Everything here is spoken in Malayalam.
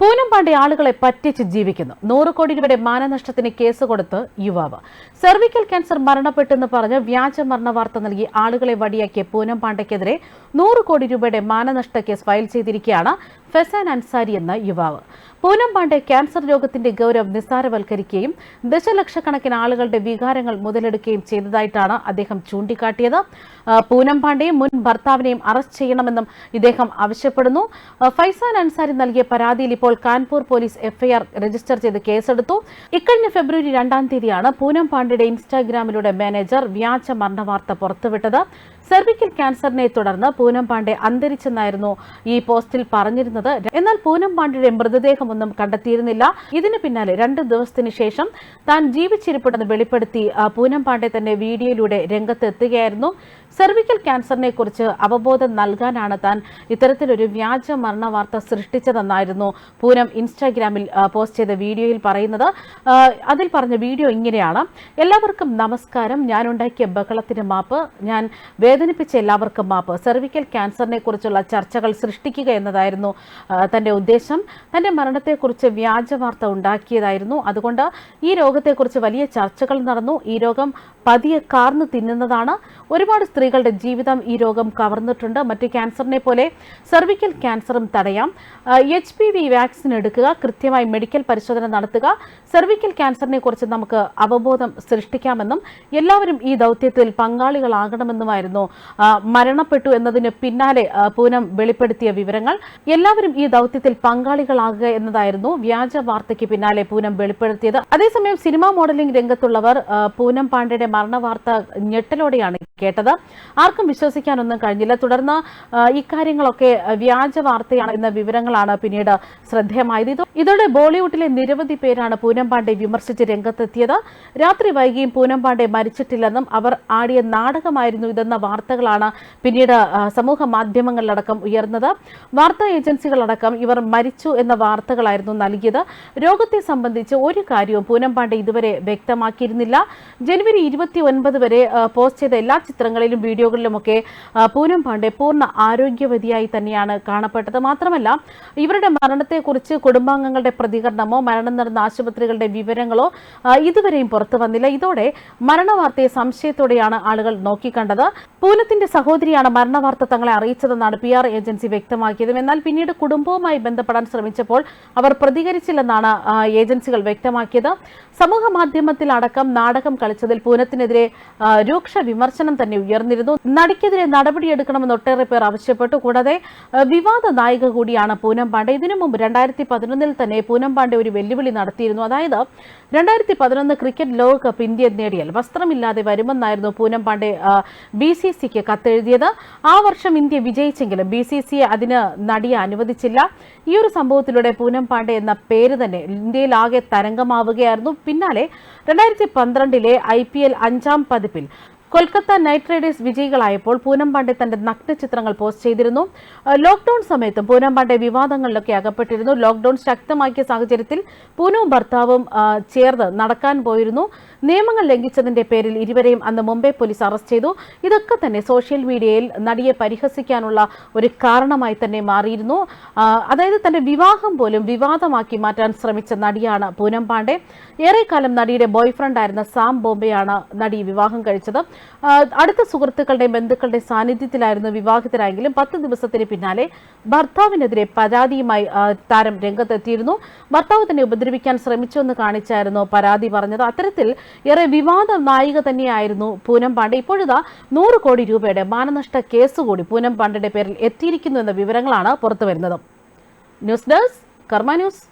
പൂനം പാണ്ഡെ ആളുകളെ പറ്റിച്ച് ജീവിക്കുന്നു. നൂറ് കോടി രൂപയുടെ മാനനഷ്ടത്തിന് കേസ് കൊടുത്ത് യുവാവ്. സെർവിക്കൽ ക്യാൻസർ മരണപ്പെട്ടെന്ന് പറഞ്ഞ് വ്യാജ മരണ വാർത്ത നൽകി ആളുകളെ വടിയാക്കിയ പൂനം പാണ്ഡയ്ക്കെതിരെ നൂറ് കോടി രൂപയുടെ മാനനഷ്ട കേസ് ഫയൽ ചെയ്തിരിക്കുകയാണ് ഫെസാൻ അൻസാരി എന്ന യുവാവ്. പൂനം പാണ്ഡെ ക്യാൻസർ രോഗത്തിന്റെ ഗൗരവം നിസ്സാരവൽക്കരിക്കുകയും ദശലക്ഷക്കണക്കിന് ആളുകളുടെ വികാരങ്ങൾ മുതലെടുക്കുകയും ചെയ്തതായിട്ടാണ് അദ്ദേഹം ചൂണ്ടിക്കാട്ടിയത്. പൂനം പാണ്ഡെയും മുൻ ഭർത്താവിനെയും അറസ്റ്റ് ചെയ്യണമെന്നും ഇദ്ദേഹം ആവശ്യപ്പെടുന്നു. ഫൈസാൻ അൻസാരി നൽകിയ പരാതിയിൽ ഇപ്പോൾ കാൺപൂർ പോലീസ് എഫ്ഐആർ രജിസ്റ്റർ ചെയ്ത് കേസെടുത്തു. ഇക്കഴിഞ്ഞ ഫെബ്രുവരി രണ്ടാം തീയതിയാണ് പൂനം പാണ്ഡെയുടെ ഇൻസ്റ്റാഗ്രാമിലൂടെ മാനേജർ വ്യാജ മരണവാർത്ത പുറത്തുവിട്ടത്. സെർവിക്കൽ ക്യാൻസറിനെ തുടർന്ന് പൂനം പാണ്ഡെ അന്തരിച്ചെന്നായിരുന്നു ഈ പോസ്റ്റിൽ പറഞ്ഞിരുന്നത്. എന്നാൽ പൂനം പാണ്ഡെയുടെ മൃതദേഹമൊന്നും കണ്ടെത്തിയിരുന്നില്ല. ഇതിന് പിന്നാലെ രണ്ട് ദിവസത്തിന് ശേഷം താൻ ജീവിച്ചിരിപ്പുണ്ടെന്ന് വെളിപ്പെടുത്തി പൂനം പാണ്ഡെ തന്നെ വീഡിയോയിലൂടെ രംഗത്തെത്തുകയായിരുന്നു. സെർവിക്കൽ ക്യാൻസറിനെ കുറിച്ച് അവബോധം നൽകാനാണ് താൻ ഇത്തരത്തിലൊരു വ്യാജ മരണ വാർത്ത സൃഷ്ടിച്ചതെന്നായിരുന്നു പൂനം ഇൻസ്റ്റാഗ്രാമിൽ പോസ്റ്റ് ചെയ്ത വീഡിയോയിൽ പറയുന്നത്. അതിൽ പറഞ്ഞ വീഡിയോ ഇങ്ങനെയാണ്. എല്ലാവർക്കും നമസ്കാരം. ഞാൻ ഉണ്ടാക്കിയ ബഹളത്തിന് മാപ്പ്. ഞാൻ വേദനിപ്പിച്ച എല്ലാവർക്കും മാപ്പ്. സെർവിക്കൽ ക്യാൻസറിനെ കുറിച്ചുള്ള ചർച്ചകൾ സൃഷ്ടിക്കുക എന്നതായിരുന്നു തന്റെ ഉദ്ദേശം. തന്റെ മരണത്തെക്കുറിച്ച് വ്യാജ വാർത്ത ഉണ്ടാക്കിയതായിരുന്നു. അതുകൊണ്ട് ഈ രോഗത്തെക്കുറിച്ച് വലിയ ചർച്ചകൾ നടന്നു. ഈ രോഗം പതിയെ കാർന്നു തിന്നുന്നതാണ്. ഒരുപാട് സ്ത്രീകളുടെ ജീവിതം ഈ രോഗം കവർന്നിട്ടുണ്ട്. മറ്റു ക്യാൻസറിനെ പോലെ സെർവിക്കൽ ക്യാൻസറും തടയാം. എച്ച് പി വി വാക്സിൻ എടുക്കുക കൃത്യമായി മെഡിക്കൽ പരിശോധന നടത്തുക. സെർവിക്കൽ ക്യാൻസറിനെ കുറിച്ച് നമുക്ക് അവബോധം സൃഷ്ടിക്കാമെന്നും എല്ലാവരും ഈ ദൗത്യത്തിൽ പങ്കാളികളാകണമെന്നുമായിരുന്നു മരണപ്പെട്ടു എന്നതിന് പിന്നാലെ പൂനം വെളിപ്പെടുത്തിയ വിവരങ്ങൾ. എല്ലാവരും ഈ ദൗത്യത്തിൽ പങ്കാളികളാകുക എന്നതായിരുന്നു വ്യാജ വാർത്തയ്ക്ക് പിന്നാലെ പൂനം വെളിപ്പെടുത്തിയത്. അതേസമയം സിനിമാ മോഡലിംഗ് രംഗത്തുള്ളവർ പൂനം പാണ്ഡെയുടെ മരണവാർത്ത ഞെട്ടലോടെയാണ് കേട്ടത്. ആർക്കും വിശ്വസിക്കാനൊന്നും കഴിഞ്ഞില്ല. തുടർന്ന് ഇക്കാര്യങ്ങളൊക്കെ വ്യാജ വാർത്തയാണ് എന്ന വിവരങ്ങളാണ് പിന്നീട് ശ്രദ്ധേയമായത്. ഇതോടെ ബോളിവുഡിലെ നിരവധി പേരാണ് പൂനം പാണ്ഡെ വിമർശിച്ച് രംഗത്തെത്തിയത്. രാത്രി വൈകിയും പൂനം പാണ്ഡെ മരിച്ചിട്ടില്ലെന്നും അവർ ആടിയ നാടകമായിരുന്നു ഇതെന്ന വാർത്തകളാണ് പിന്നീട് സമൂഹ മാധ്യമങ്ങളിലടക്കം ഉയർന്നത്. വാർത്താ ഏജൻസികളടക്കം ഇവർ മരിച്ചു എന്ന വാർത്തകളായിരുന്നു നൽകിയത്. രോഗത്തെ സംബന്ധിച്ച് ഒരു കാര്യവും പൂനം ഇതുവരെ വ്യക്തമാക്കിയിരുന്നില്ല. ജനുവരി ഇരുപത്തി ഒൻപത് വരെ പോസ്റ്റ് ചെയ്ത എല്ലാ ചിത്രങ്ങളിലും വീഡിയോകളിലുമൊക്കെ പൂനം പൂർണ ആരോഗ്യവതിയായി തന്നെയാണ് കാണപ്പെട്ടത്. മാത്രമല്ല ഇവരുടെ മരണത്തെക്കുറിച്ച് കുടുംബാംഗങ്ങളുടെ പ്രതികരണമോ മരണം നടന്ന ആശുപത്രികളുടെ വിവരങ്ങളോ ഇതുവരെയും പുറത്തു വന്നില്ല. ഇതോടെ മരണവാർത്തയെ സംശയത്തോടെയാണ് ആളുകൾ നോക്കിക്കണ്ടത്. പൂനത്തിന്റെ സഹോദരിയാണ് മരണവാർത്ത തങ്ങളെ അറിയിച്ചതെന്നാണ് പി ആർ ഏജൻസി വ്യക്തമാക്കിയത്. എന്നാൽ പിന്നീട് കുടുംബവുമായി ബന്ധപ്പെടാൻ ശ്രമിച്ചപ്പോൾ അവർ പ്രതികരിച്ചില്ലെന്നാണ് ഏജൻസികൾ വ്യക്തമാക്കിയത്. സമൂഹ മാധ്യമത്തിൽ അടക്കം നാടകം കളിച്ചതിൽ പൂനത്തിനെതിരെ രൂക്ഷ വിമർശനം തന്നെ ഉയർന്നിരുന്നു. നടിക്കെതിരെ നടപടിയെടുക്കണമെന്ന് ഒട്ടേറെ പേർ ആവശ്യപ്പെട്ടു. കൂടാതെ വിവാദ നായിക കൂടിയാണ് പൂനം പാണ്ഡെ. ഇതിനു മുമ്പ് രണ്ടായിരത്തി പതിനൊന്നിൽ തന്നെ പൂനം പാണ്ഡെ ഒരു വെല്ലുവിളി നടത്തിയിരുന്നു. അതായത് രണ്ടായിരത്തി പതിനൊന്ന് ക്രിക്കറ്റ് ലോകകപ്പ് ഇന്ത്യ നേടിയാൽ വസ്ത്രമില്ലാതെ വരുമെന്നായിരുന്നു പൂനം പാണ്ഡെ ബി സി സിക്ക് കത്തെഴുതിയത് ആ വർഷം ഇന്ത്യ വിജയിച്ചെങ്കിലും ബി സി സി അതിന് നടിയെ അനുവദിച്ചില്ല. ഈ ഒരു സംഭവത്തിലൂടെ പൂനം പാണ്ഡെ എന്ന പേര് തന്നെ ഇന്ത്യയിലാകെ തരംഗമാവുകയായിരുന്നു. പിന്നാലെ രണ്ടായിരത്തി പന്ത്രണ്ടിലെ ഐ പി എൽ അഞ്ചാം പതിപ്പിൽ കൊൽക്കത്ത നൈറ്റ് റൈഡേഴ്സ് വിജയികളായപ്പോൾ പൂനം പാണ്ഡെ തന്റെ നഗ്ന ചിത്രങ്ങൾ പോസ്റ്റ് ചെയ്തിരുന്നു. ലോക്ഡൌൺ സമയത്തും പൂനം പാണ്ഡെ വിവാദങ്ങളിലൊക്കെ അകപ്പെട്ടിരുന്നു. ലോക്ക്ഡൌൺ ശക്തമാക്കിയ സാഹചര്യത്തിൽ പൂനവും ഭർത്താവും ചേർന്ന് നടക്കാൻ പോയിരുന്നു. നിയമങ്ങൾ ലംഘിച്ചതിന്റെ പേരിൽ ഇരുവരെയും അന്ന് മുംബൈ പോലീസ് അറസ്റ്റ് ചെയ്തു. ഇതൊക്കെ തന്നെ സോഷ്യൽ മീഡിയയിൽ നടിയെ പരിഹസിക്കാനുള്ള ഒരു കാരണമായി തന്നെ മാറിയിരുന്നു. അതായത് തന്റെ വിവാഹം പോലും വിവാദമാക്കി മാറ്റാൻ ശ്രമിച്ച നടിയാണ് പൂനം പാണ്ഡെ ഏറെക്കാലം നടിയുടെ ബോയ്ഫ്രണ്ടായിരുന്ന സാം ബോംബെയാണ് നടി വിവാഹം കഴിച്ചത്. അടുത്ത സുഹൃത്തുക്കളുടെയും ബന്ധുക്കളുടെ സാന്നിധ്യത്തിലായിരുന്നു വിവാഹിതരായെങ്കിലും പത്ത് ദിവസത്തിന് പിന്നാലെ ഭർത്താവിനെതിരെ പരാതിയുമായി താരം രംഗത്തെത്തിയിരുന്നു. ഭർത്താവ് തന്നെ ഉപദ്രവിക്കാൻ ശ്രമിച്ചുവെന്ന് കാണിച്ചായിരുന്നു പരാതി പറഞ്ഞത്. അത്തരത്തിൽ ഏറെ വിവാദ നായിക തന്നെയായിരുന്നു പൂനം പാണ്ഡെ. ഇപ്പോഴിതാ നൂറ് കോടി രൂപയുടെ മാനനഷ്ട കേസ് കൂടി പൂനം പാണ്ഡയുടെ പേരിൽ എത്തിയിരിക്കുന്നു എന്ന വിവരങ്ങളാണ് പുറത്തുവരുന്നത്. News desk Karma news.